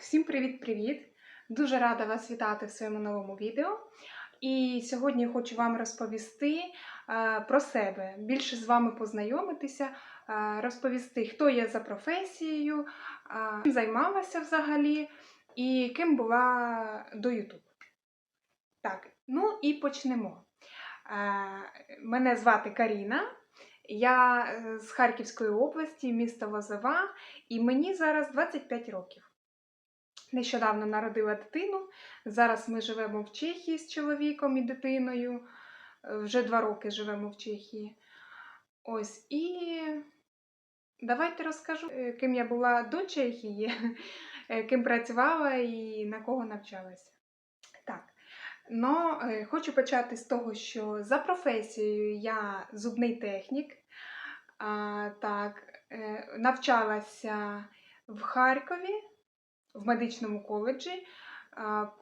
всім привіт-привіт! Дуже рада вас вітати в своєму новому відео. І сьогодні хочу вам розповісти е, про себе, більше з вами познайомитися, е, розповісти, хто я за професією, е, чим займалася взагалі і ким була до YouTube. Так, ну і почнемо. Мене звати Каріна. Я з Харківської області, міста Лозова, і мені зараз 25 років. Нещодавно народила дитину. Зараз ми живемо в Чехії з чоловіком і дитиною. Е, Вже два роки живемо в Чехії. Ось і давайте розкажу, е, ким я була до Чехії, е, ким працювала і на кого навчалася. Так. Е, хочу почати з того, що за професією я зубний технік. А, так, навчалася в Харкові в медичному коледжі,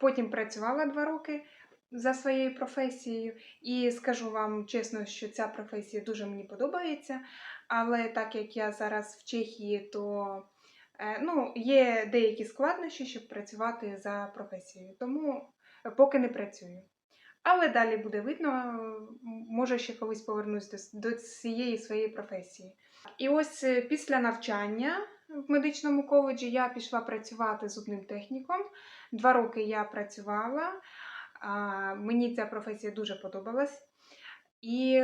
потім працювала два роки за своєю професією. І скажу вам чесно, що ця професія дуже мені подобається. Але так як я зараз в Чехії, то е, ну, є деякі складнощі, щоб працювати за професією. Тому поки не працюю. Але далі буде видно, може ще колись повернусь до, до цієї своєї професії. І ось е, після навчання в медичному коледжі я пішла працювати зубним техніком. Два роки я працювала, мені ця професія дуже подобалась. І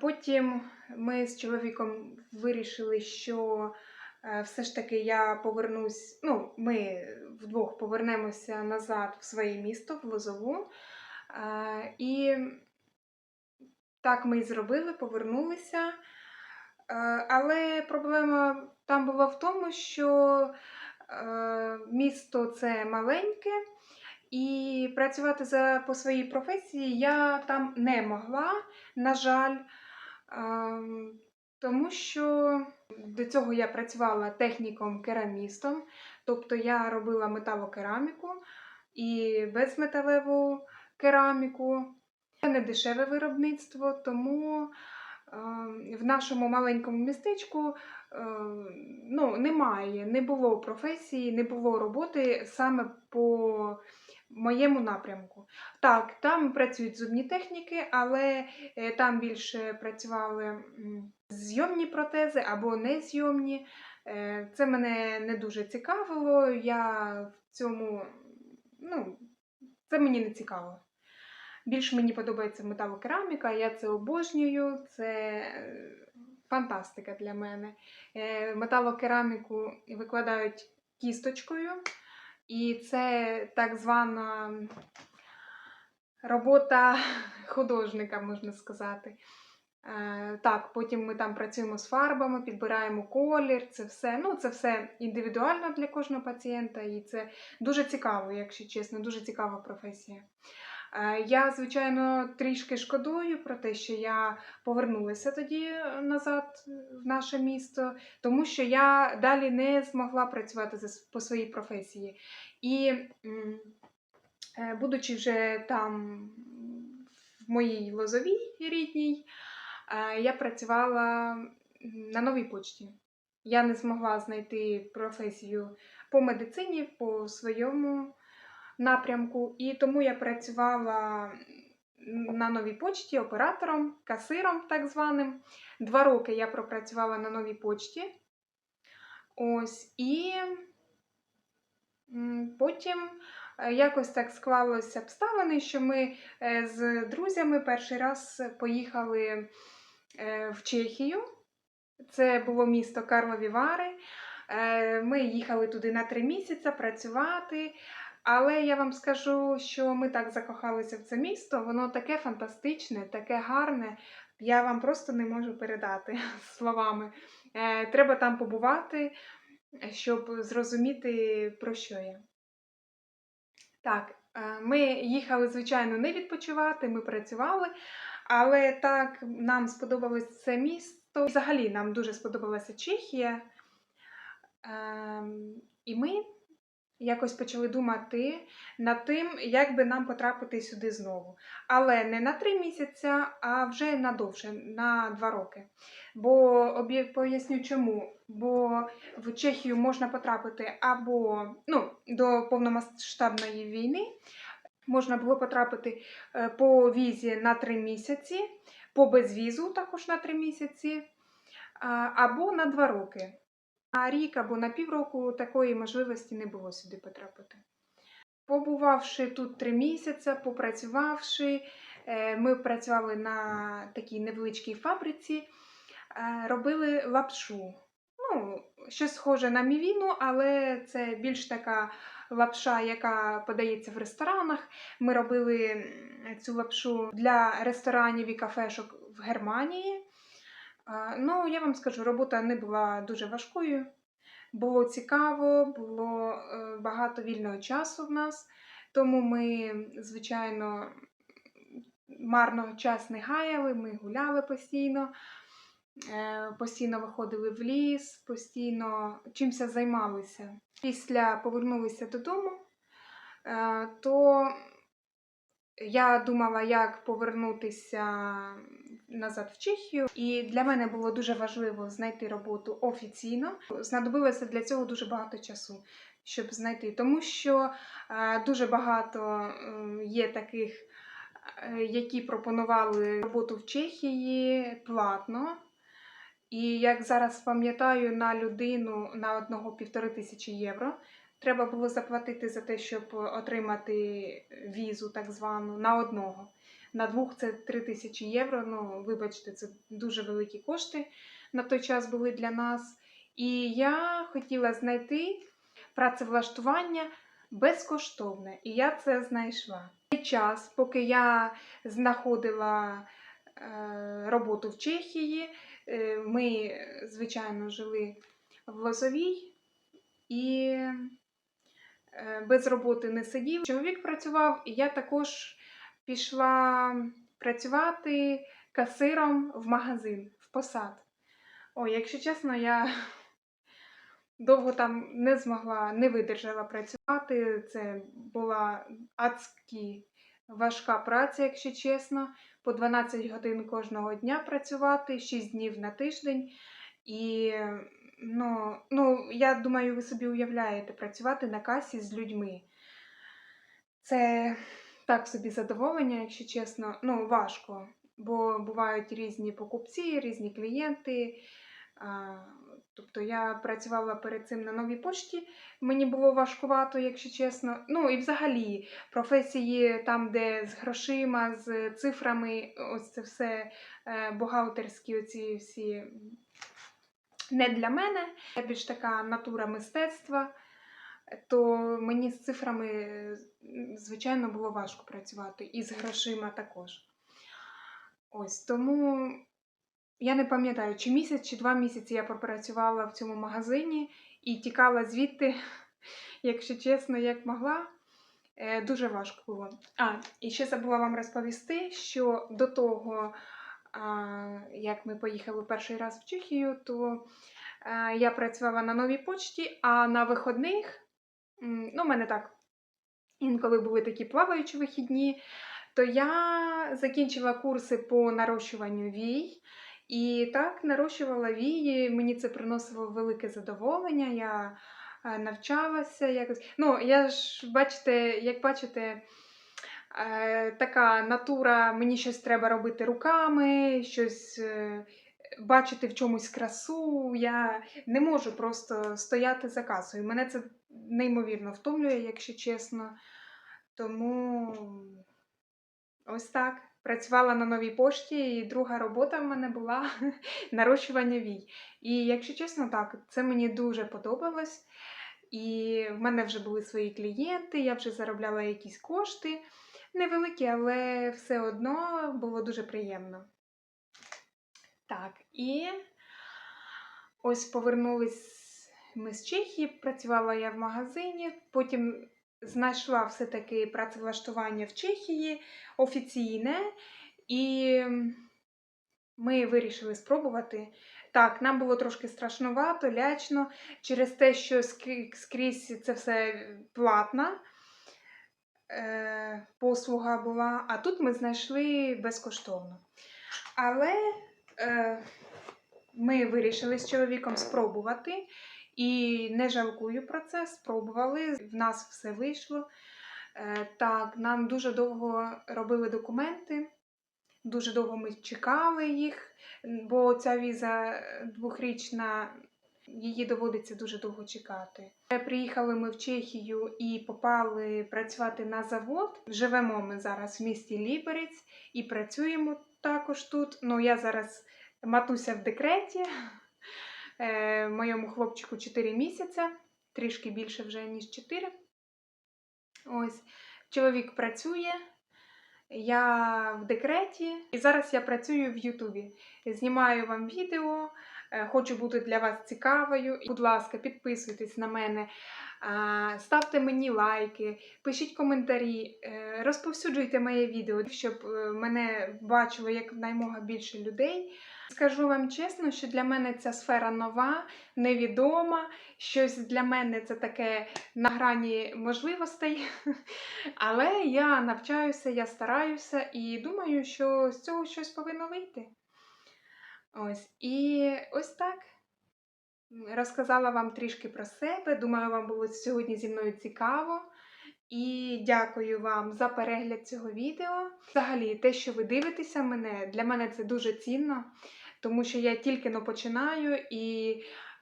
потім ми з чоловіком вирішили, що е, все ж таки я повернусь, ну, ми вдвох повернемося назад в своє місто, в Лозову. І так ми і зробили, повернулися. Е, Але проблема там була в тому, що е, місто це маленьке, і працювати за, по своїй професії я там не могла, на жаль, Ем, тому що до цього я працювала техніком-керамістом, тобто я робила металокераміку і безметалеву кераміку. Це не дешеве виробництво, тому е, в нашому маленькому містечку е, ну, немає, не було професії, не було роботи саме по моєму напрямку. Так, там працюють зубні техніки, але е, там більше працювали зйомні протези або незйомні. Е, Це мене не дуже цікавило. Я в цьому, ну, це мені не цікаво. Більш мені подобається металокераміка, я це обожнюю, це е, фантастика для мене. Е, Металокераміку викладають кісточкою, і це так звана робота художника, можна сказати. Е, Так, потім ми там працюємо з фарбами, підбираємо колір, це все. Ну, це все індивідуально для кожного пацієнта, і це дуже цікаво, якщо чесно, дуже цікава професія. Е, Я, звичайно, трішки шкодую про те, що я повернулася тоді е, назад в наше місто, тому що я далі не змогла працювати по своїй професії. І е, будучи вже там в моїй лозовій рідній, е, я працювала на новій почті. Я не змогла знайти професію по медицині, по своєму напрямку, і тому я працювала на новій почті оператором, касиром так званим. Два роки я пропрацювала на новій почті. Ось, і потім е, якось так склалося обставини, що ми е, з друзями перший раз поїхали е, в Чехію. Це було місто Карлові Вари. Ми їхали туди на три місяці працювати. Але я вам скажу, що ми так закохалися в це місто, воно таке фантастичне, таке гарне. Я вам просто не можу передати словами. Е, Треба там побувати, щоб зрозуміти, про що я. Так, е, ми їхали, звичайно, не відпочивати, ми працювали, але так нам сподобалось це місто. Взагалі нам дуже сподобалася Чехія. Ем, І ми якось почали думати над тим, як би нам потрапити сюди знову. Але не на три місяці, а вже на довше, на два роки. Бо поясню чому. Бо в Чехію можна потрапити або ну, до повномасштабної війни. Можна було потрапити е, по візі на три місяці, по безвізу також на три місяці, або на два роки. На рік або на півроку такої можливості не було сюди потрапити. Побувавши тут три місяці, попрацювавши, е, ми працювали на такій невеличкій фабриці, е, робили лапшу. Ну, щось схоже на мівіну, але це більш така лапша, яка подається в ресторанах. Ми робили цю лапшу для ресторанів і кафешок в Германії. Ну, я вам скажу, робота не була дуже важкою. Було цікаво, було е, багато вільного часу в нас, тому ми, звичайно, марно час не гаяли, ми гуляли постійно, е, постійно виходили в ліс, постійно чимся займалися. Після повернулися додому, е, то я думала, як повернутися назад в Чехію, і для мене було дуже важливо знайти роботу офіційно. Знадобилося для цього дуже багато часу, щоб знайти, тому що е, дуже багато є таких, е, які пропонували роботу в Чехії платно. І як зараз пам'ятаю, на людину на одного півтори тисячі євро треба було заплатити за те, щоб отримати візу, так звану, на одного. На двох це 3 тисячі євро. Ну, вибачте, це дуже великі кошти на той час були для нас. І я хотіла знайти працевлаштування безкоштовне, і я це знайшла. Час, поки я знаходила е, роботу в Чехії, е, ми, звичайно, жили в Лозовій і е, без роботи не сидів. Чоловік працював, і я також пішла працювати касиром в магазин, в посад. Ой, якщо чесно, я довго там не змогла, не видержала працювати. Це була адськи важка праця, якщо чесно. По 12 годин кожного дня працювати, 6 днів на тиждень. І ну, ну, я думаю, ви собі уявляєте працювати на касі з людьми. Це так собі задоволення, якщо чесно, ну, важко. Бо бувають різні покупці, різні клієнти. Тобто я працювала перед цим на новій пошті. Мені було важкувато, якщо чесно. Ну і взагалі професії там, де з грошима, з цифрами, ось це все е, бухгалтерські оці всі не для мене. Я більш така натура мистецтва, то мені з цифрами, звичайно, було важко працювати, і з грошима також. Ось тому я не пам'ятаю, чи місяць, чи два місяці я попрацювала в цьому магазині і тікала звідти, якщо чесно, як могла. Е, Дуже важко було. А, і ще забула вам розповісти, що до того, як ми поїхали перший раз в Чехію, то я працювала на новій почті, а на виходних, ну, в мене так інколи були такі плаваючі вихідні, то я закінчила курси по нарощуванню вій. І так нарощувала вії, мені це приносило велике задоволення. Я е, навчалася якось. Ну, я ж бачите, як бачите, е, така натура, мені щось треба робити руками, щось е, бачити в чомусь красу. Я не можу просто стояти за касою. Мене це неймовірно втомлює, якщо чесно. Тому ось так. Працювала на новій пошті, і друга робота в мене була нарощування вій. І якщо чесно, так, це мені дуже подобалось. І в мене вже були свої клієнти, я вже заробляла якісь кошти. Невеликі, але все одно було дуже приємно. Так, і ось повернулись ми з Чехії, працювала я в магазині, потім знайшла все-таки працевлаштування в Чехії офіційне, і ми вирішили спробувати. Так, нам було трошки страшнувато, лячно, через те, що скрізь це все платна е, послуга була, а тут ми знайшли безкоштовно. Але е, ми вирішили з чоловіком спробувати і не жалкую про це. Спробували, в нас все вийшло. Е, так, нам дуже довго робили документи. Дуже довго ми чекали їх, бо ця віза двохрічна, її доводиться дуже довго чекати. Е, Приїхали ми в Чехію і попали працювати на завод. Живемо ми зараз в місті Ліберець і працюємо також тут. Ну, я зараз матуся в декреті. Е, моєму хлопчику 4 місяці, трішки більше вже, ніж 4. Ось, чоловік працює. Я в декреті, і зараз я працюю в Ютубі. Знімаю вам відео, е, хочу бути для вас цікавою. Будь ласка, підписуйтесь на мене, ставте мені лайки, пишіть коментарі, е, розповсюджуйте моє відео, щоб мене бачило якнаймога більше людей. Скажу вам чесно, що для мене ця сфера нова, невідома. Щось для мене це таке на грані можливостей. Але я навчаюся, я стараюся і думаю, що з цього щось повинно вийти. Ось. І ось так. Розказала вам трішки про себе. Думаю, вам було сьогодні зі мною цікаво. І дякую вам за перегляд цього відео. Взагалі, те, що ви дивитеся мене, для мене це дуже цінно, тому що я тільки но починаю і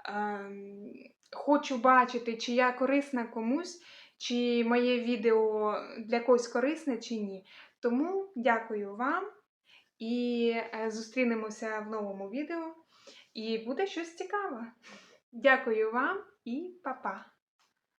ем, хочу бачити, чи я корисна комусь, чи моє відео для когось корисне, чи ні. Тому дякую вам і е, зустрінемося в новому відео. І буде щось цікаве. Дякую вам і па-па!